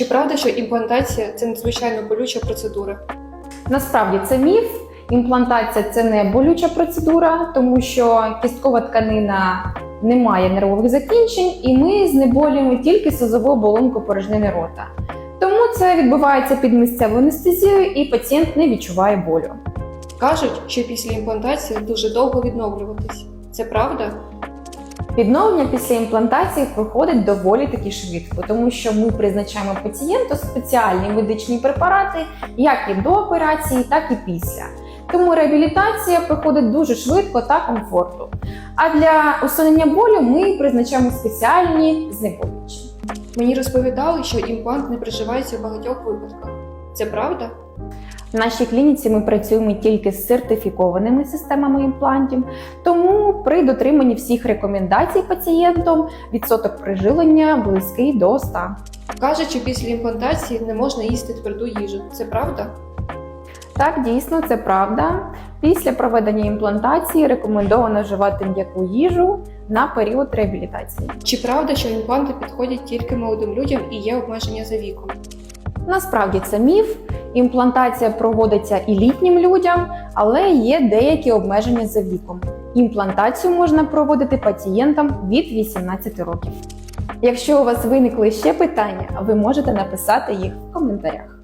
Чи правда, що імплантація це надзвичайно болюча процедура? Насправді це міф. Імплантація це не болюча процедура, тому що кісткова тканина не має нервових закінчень, і ми знеболюємо тільки слизову оболонку порожнини рота. Тому це відбувається під місцевою анестезією, і пацієнт не відчуває болю. Кажуть, що після імплантації дуже довго відновлюватись. Це правда? Відновлення після імплантації проходить доволі таки швидко, тому що ми призначаємо пацієнту спеціальні медичні препарати, як і до операції, так і після. Тому реабілітація проходить дуже швидко та комфортно. А для усунення болю ми призначаємо спеціальні знеболюючі. Мені розповідали, що імплант не приживається в багатьох випадках. Це правда? В нашій клініці ми працюємо тільки з сертифікованими системами імплантів, тому при дотриманні всіх рекомендацій пацієнтом відсоток прижилення близький до 100. Кажуть, що після імплантації не можна їсти тверду їжу. Це правда? Так, дійсно, це правда. Після проведення імплантації рекомендовано вживати м'яку їжу на період реабілітації. Чи правда, що імпланти підходять тільки молодим людям і є обмеження за віком? Насправді це міф. Імплантація проводиться і літнім людям, але є деякі обмеження за віком. Імплантацію можна проводити пацієнтам від 18 років. Якщо у вас виникли ще питання, ви можете написати їх в коментарях.